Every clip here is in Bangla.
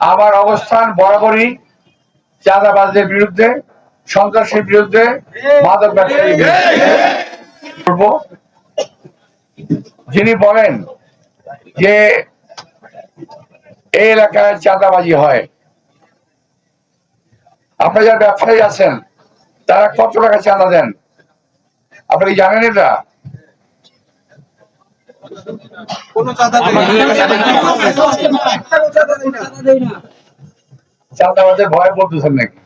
আমার অবস্থান বরাবরই চাঁদাবাজদের বিরুদ্ধে, সন্ত্রাসের বিরুদ্ধে, মাদক ব্যবসায়ীর যিনি বলেন যে এই এলাকায় চাঁদাবাজি হয়, আপনারা যারা ব্যবসায়ী আছেন, তারা কত টাকা চাঁদা দেন? আপনি জানেন এটা? কোনো চাঁদা দেয় না। চাঁদাবাজের ভয় বলতেছেন নাকি?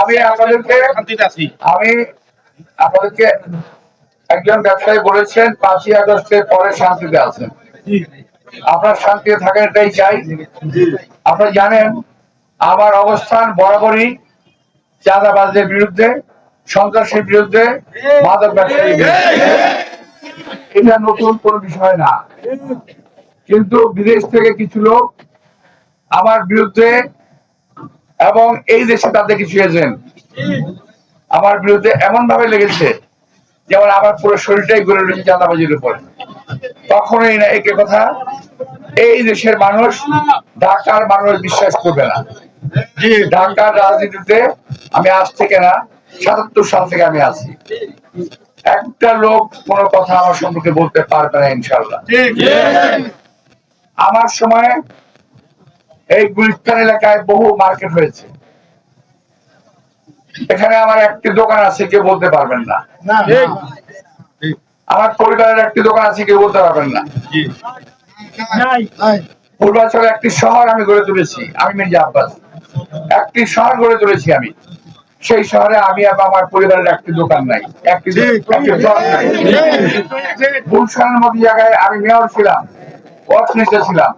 আমি আপনাদেরকে আমি আপনাদেরকে একজন ব্যবসায়ী বলেছেন পাঁচই আগস্টের পরে শান্তিতে আছেন। আপনার শান্তিতে থাকেন এটাই চাই। আপনারা জানেন আমার অবস্থান বরাবরই চাঁদাবাজদের বিরুদ্ধে। সন্ত্রাসের বিরুদ্ধে মাদক ব্যবসায়ীর বিরুদ্ধে এটা নতুন কোনো বিষয় না। কিন্তু বিদেশ থেকে কিছু লোক আমার বিরুদ্ধে এবং এই দেশে তাদের কিছু এজেন্ট আমার বিরুদ্ধে এমন ভাবে লেগেছে যেমন আমার পুরো শরীরটাই গড়ে রয়েছে চাঁদাবাজির উপর। তখনই না একে কথা এই দেশের মানুষ ঢাকার মানুষ বিশ্বাস করবে না। জি। ঢাকার রাজনীতিতে আমি আজ থেকে না সাতাত্তর সাল থেকে আমি আছি। একটা লোক কোনো কথা আমার সম্পর্কে বলতে পারবে না ইনশাল্লাহ আমার সময় এই গুলিস্তান এলাকায় বহু মার্কেট হয়েছে। এখানে আমার একটি দোকান আছে কেউ বলতে পারবেন না। আমার পরিবারের একটি দোকান আছে কেউ বলতে পারবেন না। পূর্বাচলে একটি শহর আমি গড়ে তুলেছি আমি মির্জা আব্বাস। একটি শহর গড়ে তুলেছি আমি। সেই শহরে আমি আর আমার পরিবারের একটি দোকান নাই একটি নাই। গুলশানের মতো জায়গায় আমি মেয়র ছিলাম অর্থনীতি ছিলাম।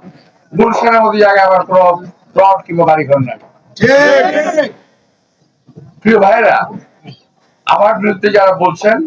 গুলশানের মতো জায়গায় আমার কোনো প্লট কিংবা বাড়িঘর নাই। প্রিয় ভাইরা আমার বিরুদ্ধে যারা বলছেন